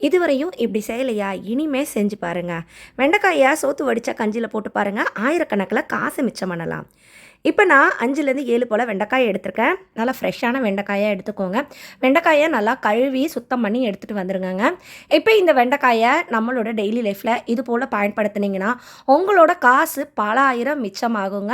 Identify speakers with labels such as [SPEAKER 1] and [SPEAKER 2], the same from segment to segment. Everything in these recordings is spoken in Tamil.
[SPEAKER 1] இதுவரையும் இப்படி செய்யலையா? இனிமே செஞ்சு பாருங்க. வெண்டைக்காயை சோத்து வடித்தா கஞ்சியில் போட்டு பாருங்க. ஆயிரக்கணக்கில் காசு மிச்சம் பண்ணலாம். இப்போ நான் அஞ்சுலேருந்து ஏழு போல் வெண்டைக்காயை எடுத்திருக்கேன். நல்லா ஃப்ரெஷ்ஷான வெண்டைக்காயை எடுத்துக்கோங்க. வெண்டைக்காயை நல்லா கழுவி சுத்தம் பண்ணி எடுத்துகிட்டு வந்துருங்கங்க. இப்போ இந்த வெண்டைக்காயை நம்மளோட டெய்லி லைஃப்பில் இது போல் பயன்படுத்துனீங்கன்னா உங்களோட காசு பல ஆயிரம் மிச்சமாகுங்க.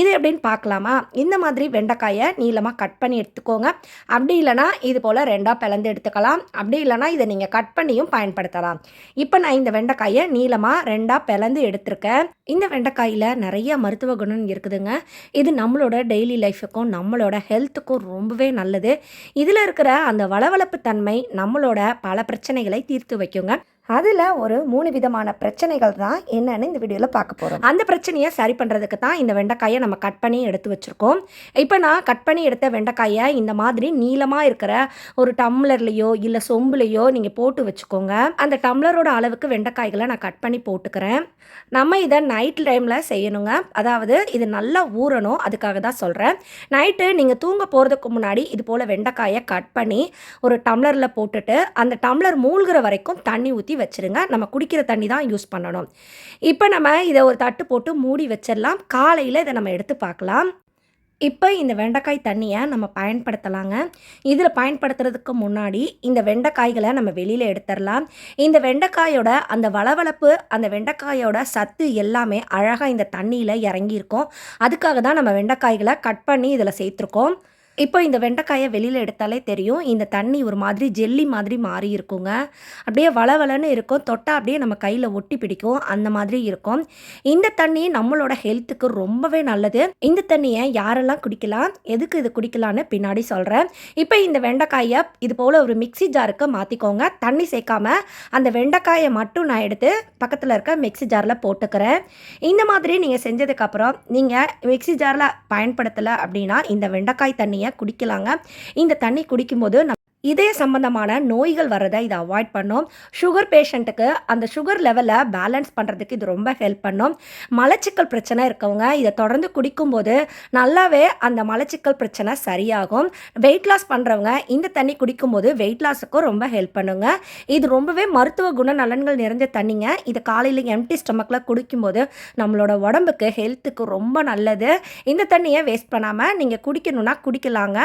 [SPEAKER 1] இது எப்படின்னு பார்க்கலாமா? இந்த மாதிரி வெண்டைக்காயை நீளமாக கட் பண்ணி எடுத்துக்கோங்க. அப்படி இல்லைனா இது போல் ரெண்டாக பிளந்து எடுத்துக்கலாம். அப்படி இல்லைனா இதை நீங்கள் கட் பண்ணியும் பயன்படுத்தலாம். இப்போ நான் இந்த வெண்டைக்காயை நீளமாக ரெண்டாக பிளந்து எடுத்திருக்கேன். இந்த வெண்டைக்காயில் நிறைய மருத்துவ குணம் இருக்குதுங்க. இது நம்மளோட டெய்லி லைஃபுக்கும் நம்மளோட ஹெல்த்துக்கும் ரொம்பவே நல்லது. இதில் இருக்கிற அந்த வளவளப்பு தன்மை நம்மளோட பல பிரச்சனைகளை தீர்த்து வைக்குங்க. அதில் ஒரு மூணு விதமான பிரச்சனைகள் தான் என்னென்னு இந்த வீடியோவில் பார்க்க போகிறோம் அந்த பிரச்சனையை சரி பண்ணுறதுக்கு தான் இந்த வெண்டைக்காயை நம்ம கட் பண்ணி எடுத்து வச்சுருக்கோம். இப்போ நான் கட் பண்ணி எடுத்த வெண்டைக்காயை இந்த மாதிரி நீளமாக இருக்கிற ஒரு டம்ளர்லேயோ இல்லை சொம்புலேயோ நீங்கள் போட்டு வச்சுக்கோங்க. அந்த டம்ளரோட அளவுக்கு வெண்டைக்காய்களை நான் கட் பண்ணி போட்டுக்கிறேன். நம்ம இதை நைட் டைமில் செய்யணுங்க. அதாவது இது நல்லா ஊறணும். அதுக்காக தான் சொல்கிறேன் நைட்டு நீங்கள் தூங்க போகிறதுக்கு முன்னாடி இது போல் வெண்டைக்காயை கட் பண்ணி ஒரு டம்ளரில் போட்டுட்டு அந்த டம்ளர் மூழ்கிற வரைக்கும் தண்ணி ஊற்றி ஊற்றி வச்சுருங்க. நம்ம குடிக்கிற தண்ணி தான் யூஸ் பண்ணணும். இப்போ நம்ம இதை ஒரு தட்டு போட்டு மூடி வச்சிடலாம். காலையில் இதை நம்ம எடுத்து பார்க்கலாம். இப்போ இந்த வெண்டைக்காய் தண்ணியை நம்ம பயன்படுத்தலாங்க. இதில் பயன்படுத்துறதுக்கு முன்னாடி இந்த வெண்டைக்காய்களை நம்ம வெளியில் எடுத்துடலாம். இந்த வெண்டைக்காயோட அந்த வளவளப்பு அந்த வெண்டைக்காயோட சத்து எல்லாமே அழகாக இந்த தண்ணியில் இறங்கியிருக்கும். அதுக்காக தான் நம்ம வெண்டைக்காய்களை கட் பண்ணி இதில் சேர்த்துருக்கோம். இப்போ இந்த வெண்டைக்காயை வெளியில் எடுத்தாலே தெரியும். இந்த தண்ணி ஒரு மாதிரி ஜெல்லி மாதிரி மாறி இருக்குங்க. அப்படியே வளவலன்னு இருக்கும். தொட்டால் அப்படியே நம்ம கையில் ஒட்டி பிடிக்கும். அந்த மாதிரி இருக்கும். இந்த தண்ணி நம்மளோட ஹெல்த்துக்கு ரொம்பவே நல்லது. இந்த தண்ணியை யாரெல்லாம் குடிக்கலாம் எதுக்கு இது குடிக்கலான்னு பின்னாடி சொல்கிறேன் இப்போ இந்த வெண்டைக்காயை இது போல் ஒரு மிக்ஸி ஜாருக்கு மாற்றிக்கோங்க தண்ணி சேர்க்காம அந்த வெண்டைக்காயை மட்டும் நான் எடுத்து பக்கத்தில் இருக்க மிக்ஸி ஜாரில் போட்டுக்கிறேன். இந்த மாதிரி நீங்கள் செஞ்சதுக்கப்புறம் நீங்கள் மிக்ஸி ஜாரில் பயன்படுத்தலை அப்படின்னா இந்த வெண்டைக்காய் தண்ணியை குடிக்கலாங்க. இந்த தண்ணி குடிக்கும்போது இதய சம்பந்தமான நோய்கள் வரதை இதை அவாய்ட் பண்ணும். சுகர் பேஷண்ட்டுக்கு அந்த சுகர் லெவலை பேலன்ஸ் பண்ணுறதுக்கு இது ரொம்ப ஹெல்ப் பண்ணும். மலச்சிக்கல் பிரச்சனை இருக்கவங்க இதை தொடர்ந்து குடிக்கும்போது நல்லாவே அந்த மலச்சிக்கல் பிரச்சனை சரியாகும். வெயிட் லாஸ் பண்ணுறவங்க இந்த தண்ணி குடிக்கும்போது வெயிட் லாஸுக்கும் ரொம்ப ஹெல்ப் பண்ணுங்க. இது ரொம்பவே மருத்துவ குண நலன்கள் நிறைஞ்ச தண்ணிங்க. இது காலையில் எம்டி ஸ்டமக்கில் குடிக்கும்போது நம்மளோட உடம்புக்கு ஹெல்த்துக்கு ரொம்ப நல்லது. இந்த தண்ணியை வேஸ்ட் பண்ணாமல் நீங்கள் குடிக்கணும்னா குடிக்கலாங்க.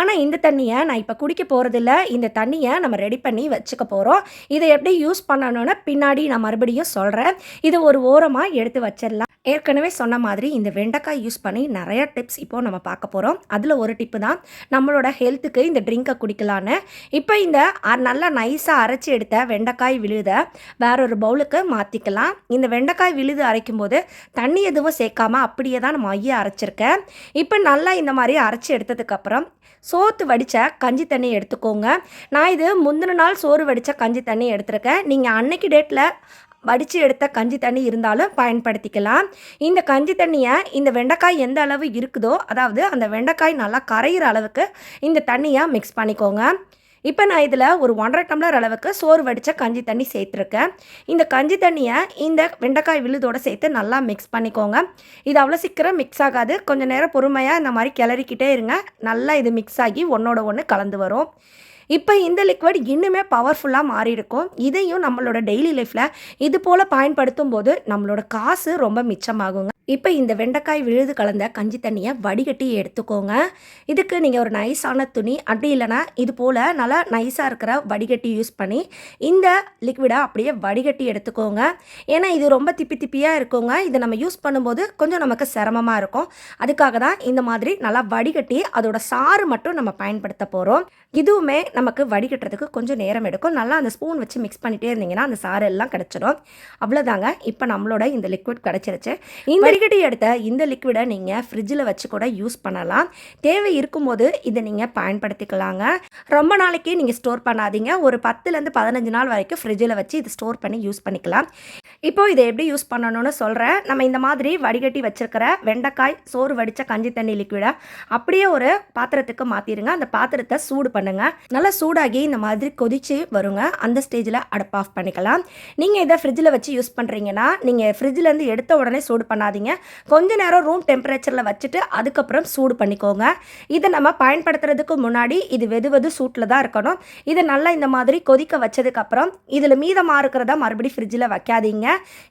[SPEAKER 1] ஆனால் இந்த தண்ணியை நான் இப்போ குடிக்க போகிறது இதில் இந்த தண்ணியை நம்ம ரெடி பண்ணி வச்சுக்க போகிறோம். இதை எப்படி யூஸ் பண்ணணும்னு பின்னாடி நான் மறுபடியும் சொல்கிறேன். இது ஒரு ஓரமாக எடுத்து வச்சிடலாம். ஏற்கனவே சொன்ன மாதிரி இந்த வெண்டைக்காய் யூஸ் பண்ணி நிறைய டிப்ஸ் இப்போது நம்ம பார்க்க போகிறோம் அதில் ஒரு டிப்பு தான் நம்மளோட ஹெல்த்துக்கு இந்த ட்ரிங்கை குடிக்கலான்னு இப்போ இந்த நல்லா நைஸாக அரைச்சி எடுத்த வெண்டைக்காய் விழுத வேறொரு பவுலுக்கு மாற்றிக்கலாம் இந்த வெண்டைக்காய் விழுது அரைக்கும் போது தண்ணி எதுவும் சேர்க்காமல் அப்படியே தான் நம்ம மைய அரைச்சிருக்கேன் இப்போ நல்லா இந்த மாதிரி அரைச்சி எடுத்ததுக்கப்புறம் சோத்து வடித்த கஞ்சி தண்ணி எடுத்துக்கோங்க. நான் இது முந்தின நாள் சோறு வடித்த கஞ்சி தண்ணி எடுத்திருக்கேன். நீங்கள் அன்னைக்கு டேட்டில் வடித்து எடுத்த கஞ்சி தண்ணி இருந்தாலும் பயன்படுத்திக்கலாம். இந்த கஞ்சி தண்ணியை இந்த வெண்டைக்காய் எந்த அளவு இருக்குதோ அதாவது அந்த வெண்டைக்காய் நல்லா கரையிற அளவுக்கு இந்த தண்ணியை மிக்ஸ் பண்ணிக்கோங்க. இப்போ நான் இதில் ஒரு ஒன்றரை டம்ளர் அளவுக்கு சோறு வடித்த கஞ்சி தண்ணி சேர்த்துருக்கேன். இந்த கஞ்சி தண்ணியை இந்த வெண்டைக்காய் விழுதோடு சேர்த்து நல்லா மிக்ஸ் பண்ணிக்கோங்க. இது அவ்வளோ சீக்கிரம் மிக்ஸ் ஆகாது. கொஞ்சம் நேரம் பொறுமையாக இந்த மாதிரி கிளறிக்கிட்டே இருங்க. நல்லா இது மிக்ஸ் ஆகி ஒன்றோட ஒன்று கலந்து வரும். இப்போ இந்த லிக்விட் இன்னுமே பவர்ஃபுல்லாக மாறி இருக்கும் இதையும் நம்மளோட டெய்லி லைஃப்பில் இது போல் பயன்படுத்தும் போது நம்மளோட காசு ரொம்ப மிச்சமாகுங்க. இப்போ இந்த வெண்டைக்காய் விழுது கலந்த கஞ்சி தண்ணியை வடிகட்டி எடுத்துக்கோங்க. இதுக்கு நீங்கள் ஒரு நைஸான துணி அப்படி இல்லைன்னா இது போல் நல்லா நைஸாக இருக்கிற வடிகட்டி யூஸ் பண்ணி இந்த லிக்விடை அப்படியே வடிகட்டி எடுத்துக்கோங்க. ஏன்னா இது ரொம்ப திப்பி திப்பியாக இருக்குங்க. இதை நம்ம யூஸ் பண்ணும்போது கொஞ்சம் நமக்கு சிரமமாக இருக்கும். அதுக்காக தான் இந்த மாதிரி நல்லா வடிகட்டி அதோட சாறு மட்டும் நம்ம பயன்படுத்த போகிறோம் இதுவுமே நமக்கு வடிகட்டுறதுக்கு கொஞ்சம் நேரம் எடுக்கும். நல்லா அந்த ஸ்பூன் வச்சு மிக்ஸ் பண்ணிட்டே இருந்தீங்கன்னா அந்த சாறு எல்லாம் கிடச்சிடும். அவ்வளோதாங்க இப்போ நம்மளோட இந்த லிக்விட் கிடச்சிருச்சு. இந்த வடிகட்டி எடுத்த இந்த லிக்விடை நீங்கள் ஃப்ரிட்ஜில் வச்சு கூட யூஸ் பண்ணலாம். தேவை இருக்கும்போது இதை நீங்கள் பயன்படுத்திக்கலாங்க. ரொம்ப நாளைக்கு நீங்கள் ஸ்டோர் பண்ணாதீங்க. ஒரு பத்துலேருந்து பதினஞ்சு நாள் வரைக்கும் ஃப்ரிட்ஜில் வச்சு இதை ஸ்டோர் பண்ணி யூஸ் பண்ணிக்கலாம். இப்போ இதை எப்படி யூஸ் பண்ணணும்னு சொல்கிறேன் நம்ம இந்த மாதிரி வடிகட்டி வச்சிருக்கிற வெண்டைக்காய் சோறு வடித்த கஞ்சி தண்ணி லிக்விடை அப்படியே ஒரு பாத்திரத்துக்கு மாற்றிடுங்க அந்த பாத்திரத்தை சூடு பண்ணுங்க. நல்லா சூடாகி இந்த மாதிரி கொதிச்சு வருங்க. அந்த ஸ்டேஜில் அடுப்பு ஆஃப் பண்ணிக்கலாம். நீங்கள் இதை ஃப்ரிட்ஜில் வச்சு யூஸ் பண்ணுறீங்கன்னா நீங்கள் ஃப்ரிட்ஜிலேருந்து எடுத்த உடனே சூடு பண்ணாதீங்க. கொஞ்ச நேரம் ரூம் டெம்பரேச்சரில் வச்சுட்டு அதுக்கப்புறம் சூடு பண்ணிக்கோங்க. இதை நம்ம பயன்படுத்துறதுக்கு முன்னாடி இது வெது வெது சூட்டில் தான் இருக்கணும். இதை நல்லா இந்த மாதிரி கொதிக்க வச்சதுக்கப்புறம் இதில் மீதமாக இருக்கிறத மறுபடியும் ஃப்ரிட்ஜில் வைக்காதீங்க.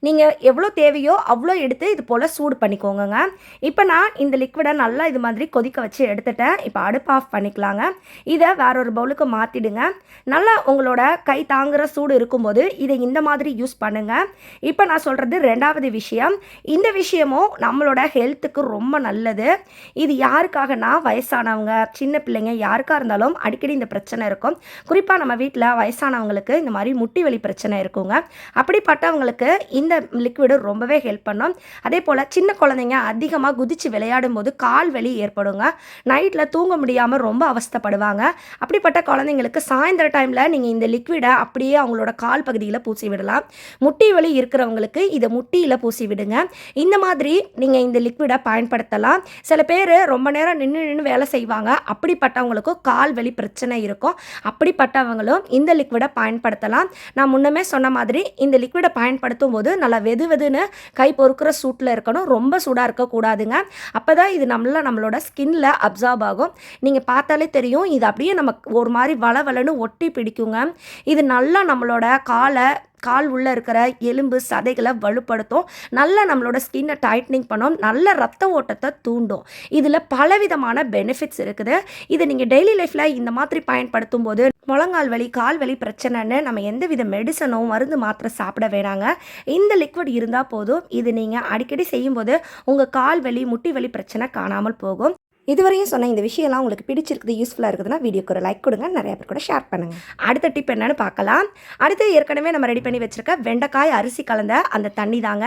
[SPEAKER 1] நீங்கள் எவ்வளோ தேவையோ அவ்வளோ எடுத்து இது போல் சூடு பண்ணிக்கோங்க இப்போ நான் இந்த லிக்விடை நல்லா இது மாதிரி கொதிக்க வச்சு எடுத்துட்டேன். இப்போ அடுப்பு ஆஃப் பண்ணிக்கலாங்க. இதை வேற ஒரு பவுலுக்கு மாற்றிடுங்க நல்லா உங்களோட கை தாங்குகிற சூடு இருக்கும்போது இதை இந்த மாதிரி யூஸ் பண்ணுங்கள் இப்போ நான் சொல்கிறது ரெண்டாவது விஷயம். இந்த விஷயம் விஷயமும் நம்மளோட ஹெல்த்துக்கு ரொம்ப நல்லது. இது யாருக்காகனா வயசானவங்க சின்ன பிள்ளைங்க யாருக்காக இருந்தாலும் அடிக்கடி இந்த பிரச்சனை இருக்கும். குறிப்பாக நம்ம வீட்டில் வயசானவங்களுக்கு இந்த மாதிரி முட்டி வலி பிரச்சனை இருக்குங்க. அப்படிப்பட்டவங்களுக்கு இந்த லிக்விடு ரொம்பவே ஹெல்ப் பண்ணும். அதே போல் சின்ன குழந்தைங்க அதிகமாக குதித்து விளையாடும் போது கால் வலி ஏற்படுங்க. நைட்டில் தூங்க முடியாமல் ரொம்ப அவஸ்தைப்படுவாங்க. அப்படிப்பட்ட குழந்தைங்களுக்கு சாயந்தர டைமில் நீங்கள் இந்த லிக்விடை அப்படியே அவங்களோட கால் பகுதியில் பூசி விடலாம். முட்டி வலி இருக்கிறவங்களுக்கு இதை முட்டியில் பூசி விடுங்க. இந்த மாதிரி மாதிரி நீங்கள் இந்த லிக்விடை பயன்படுத்தலாம். சில பேர் ரொம்ப நேரம் நின்று நின்று வேலை செய்வாங்க. அப்படிப்பட்டவங்களுக்கும் கால் வலி பிரச்சனை இருக்கும். அப்படிப்பட்டவங்களும் இந்த லிக்விடை பயன்படுத்தலாம். நான் முன்னமே சொன்ன மாதிரி இந்த லிக்விடை பயன்படுத்தும் போது நல்லா வெது வெதுன்னு கை பொறுக்கிற சூட்டில் இருக்கணும். ரொம்ப சூடாக இருக்கக்கூடாதுங்க. அப்போ தான் இது நம்மள நம்மளோட ஸ்கின்ல அப்சார்ப் ஆகும். நீங்கள் பார்த்தாலே தெரியும். இது அப்படியே நமக்கு ஒரு மாதிரி வள வளன்னு ஒட்டி பிடிக்குங்க. இது நல்லா நம்மளோட காலை கால் உள்ளே இருக்கிற எலும்பு சதைகளை வலுப்படுத்தும். நல்லா நம்மளோட ஸ்கின்னை டைட்னிங் பண்ணும். நல்ல ரத்த ஓட்டத்தை தூண்டும். இதில் பலவிதமான பெனிஃபிட்ஸ் இருக்குது. இது நீங்கள் டெய்லி லைஃப்பில் இந்த மாதிரி பயன்படுத்தும் போது முழங்கால் வலி கால் வலி பிரச்சனைன்னு நம்ம எந்த வித மெடிசனும் மருந்து மாத்திரை சாப்பிட வேணாங்க. இந்த லிக்விட் இருந்தால் போதும். இது நீங்கள் அடிக்கடி செய்யும்போது உங்கள் கால் வலி முட்டி வலி பிரச்சனை காணாமல் போகும். இதுவரையும் சொன்ன இந்த விஷயம்லாம் உங்களுக்கு பிடிச்சிருக்குது யூஸ்ஃபுல்லாக இருக்குதுன்னா வீடியோக்கு ஒரு லைக் கொடுங்க நிறைய பேர் கூட ஷேர் பண்ணுங்கள் அடுத்த டிப் என்னன்னு பார்க்கலாம். அடுத்து ஏற்கனவே நம்ம ரெடி பண்ணி வச்சிருக்க வெண்டைக்காய் அரிசி கலந்த அந்த தண்ணி தாங்க.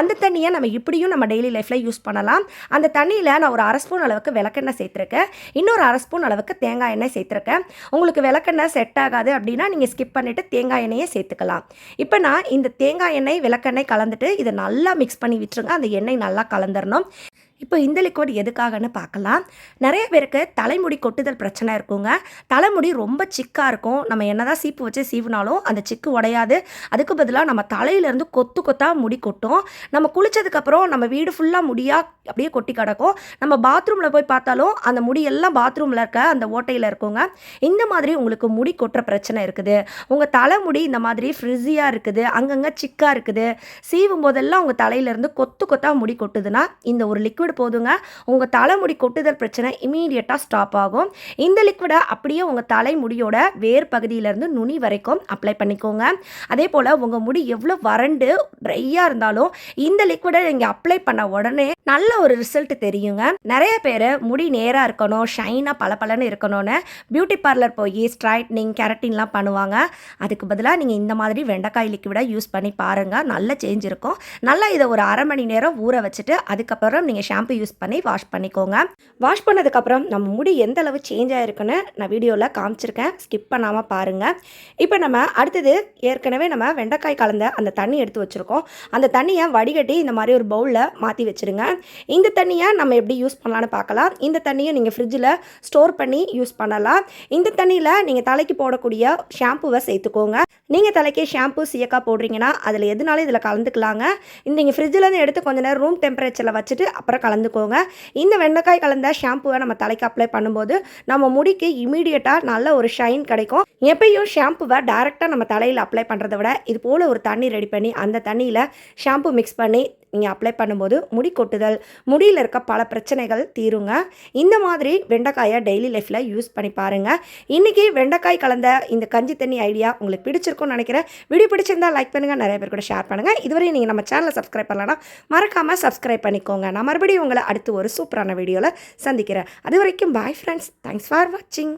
[SPEAKER 1] அந்த தண்ணியை நம்ம இப்படியும் நம்ம டெய்லி லைஃப்பில் யூஸ் பண்ணலாம். அந்த தண்ணியில் நான் ஒரு அரை ஸ்பூன் அளவுக்கு விளக்கெண்ணெய் சேர்த்துருக்கேன். இன்னொரு அரை ஸ்பூன் அளவுக்கு தேங்காய் எண்ணெய் சேர்த்துருக்கேன். உங்களுக்கு விளக்கெண்ணெய் செட் ஆகாது அப்படின்னா நீங்கள் ஸ்கிப் பண்ணிவிட்டு தேங்காய் எண்ணெயை சேர்த்துக்கலாம். இப்போ நான் இந்த தேங்காய் எண்ணெய் விளக்கெண்ணெய் கலந்துட்டு இதை நல்லா மிக்ஸ் பண்ணி விட்டுருங்க. அந்த எண்ணெய் நல்லா கலந்துடணும் இப்போ இந்த லிக்விட் எதுக்காகன்னு பார்க்கலாம். நிறைய பேருக்கு தலைமுடி கொட்டுதல் பிரச்சனை இருக்குங்க. தலைமுடி ரொம்ப சிக்காக இருக்கும். நம்ம என்னதான் சீப்பு வச்சு சீவினாலும் அந்த சிக்கு உடையாது. அதுக்கு பதிலாக நம்ம தலையிலேருந்து கொத்து கொத்தாக முடி கொட்டும். நம்ம குளித்ததுக்கப்புறம் நம்ம வீடு ஃபுல்லாக முடியாக அப்படியே கொட்டி கிடக்கும். நம்ம பாத்ரூமில் போய் பார்த்தாலும் அந்த முடியெல்லாம் பாத்ரூமில் இருக்க அந்த ஓட்டையில் இருக்குங்க. இந்த மாதிரி உங்களுக்கு முடி கொட்டுற பிரச்சனை இருக்குது. உங்கள் தலைமுடி இந்த மாதிரி ஃப்ரிஸியாக இருக்குது. அங்கங்கே சிக்காக இருக்குது. சீவும் போதெல்லாம் உங்கள் தலையிலேருந்து கொத்து கொத்தாக முடி கொட்டுதுன்னா இந்த ஒரு லிக்விட் போதுங்க. உங்கள் தலைமுடி கொட்டுதல் பிரச்சனை இமீடியட்டாக ஸ்டாப் ஆகும். இந்த லிக்விடை அப்படியே உங்கள் தலைமுடியோட வேர் பகுதியிலேருந்து நுனி வரைக்கும் அப்ளை பண்ணிக்கோங்க. அதே போல் உங்கள் முடி எவ்வளோ வறண்டு ட்ரையாக இருந்தாலும் இந்த லிக்விடை நீங்கள் அப்ளை பண்ண உடனே நல்ல ஒரு ரிசல்ட் தெரியுங்க. நிறைய பேர் முடி நேராக இருக்கணும் ஷைனாக பளபளன்னு இருக்கணும்னு பியூட்டி பார்லர் போய் ஸ்ட்ரைட்னிங் கேரட்டின்லாம் பண்ணுவாங்க. அதுக்கு பதிலாக நீங்கள் இந்த மாதிரி வெண்டைக்காய் லிக்விடை யூஸ் பண்ணி பாருங்கள் நல்ல சேஞ்ச் இருக்கும். நல்லா இதை ஒரு அரை மணி நேரம் ஊற வச்சுட்டு அதுக்கப்புறம் நீங்கள் ஷாம்பு யூஸ் பண்ணி வாஷ் பண்ணிக்கோங்க. வாஷ் பண்ணதுக்கப்புறம் நம்ம முடி எந்த அளவு சேஞ்ச் ஆகிருக்குன்னு நான் வீடியோவில் காமிச்சிருக்கேன். ஸ்கிப் பண்ணாமல் பாருங்கள் இப்போ நம்ம அடுத்தது ஏற்கனவே நம்ம வெண்டைக்காய் கலந்த அந்த தண்ணி எடுத்து வச்சுருக்கோம். அந்த தண்ணியை வடிகட்டி இந்த மாதிரி ஒரு பவுலில் மாற்றி வச்சுருங்க. இந்த தண்ணியை நம்ம எப்படி யூஸ் பண்ணலான்னு பார்க்கலாம். இந்த தண்ணியை நீங்கள் ஃப்ரிட்ஜில் ஸ்டோர் பண்ணி யூஸ் பண்ணலாம். இந்த தண்ணியில் நீங்கள் தலைக்கு போடக்கூடிய ஷாம்புவை சேர்த்துக்கோங்க. நீங்கள் தலைக்கு ஷாம்பு சீயக்கா போடுறீங்கன்னா அதில் எதுனாலும் இதில் கலந்துக்கலாங்க. இந்த நீங்கள் ஃப்ரிட்ஜிலேருந்து எடுத்து கொஞ்ச நேரம் ரூம் டெம்பரேச்சரில் வச்சுட்டு அப்புறம் கலந்துக்கோங்க. இந்த வெண்டைக்காய் கலந்த ஷாம்புவை நம்ம தலைக்கு அப்ளை பண்ணும்போது நம்ம முடிக்கு இமீடியட்டாக நல்ல ஒரு ஷைன் கிடைக்கும். எப்பயும் ஷாம்புவை டேரெக்டாக நம்ம தலையில் அப்ளை பண்ணுறதை விட இது போல் ஒரு தண்ணி ரெடி பண்ணி அந்த தண்ணியில் ஷாம்பு மிக்ஸ் பண்ணி நீங்கள் அப்ளை பண்ணும்போது முடி கொட்டுதல் முடியில் இருக்க பல பிரச்சனைகள் தீருங்க. இந்த மாதிரி வெண்டைக்காயை டெய்லி லைஃப்பில் யூஸ் பண்ணி பாருங்கள் இன்றைக்கி வெண்டைக்காய் கலந்த இந்த கஞ்சி தண்ணி ஐடியா உங்களுக்கு பிடிச்சிருக்கும்னு நினைக்கிறேன். வீடியோ பிடிச்சிருந்தா லைக் பண்ணுங்கள் நிறைய பேர் கூட ஷேர் பண்ணுங்கள் இதுவரை நீங்கள் நம்ம சேனலை சப்ஸ்கிரைப் பண்ணலன்னா மறக்காமல் சப்ஸ்கிரைப் பண்ணிக்கோங்க. நான் மறுபடியும் உங்களை அடுத்து ஒரு சூப்பரான வீடியோவில் சந்திக்கிறேன். அது வரைக்கும் பாய் ஃப்ரெண்ட்ஸ் தேங்க்ஸ் ஃபார் வாட்சிங்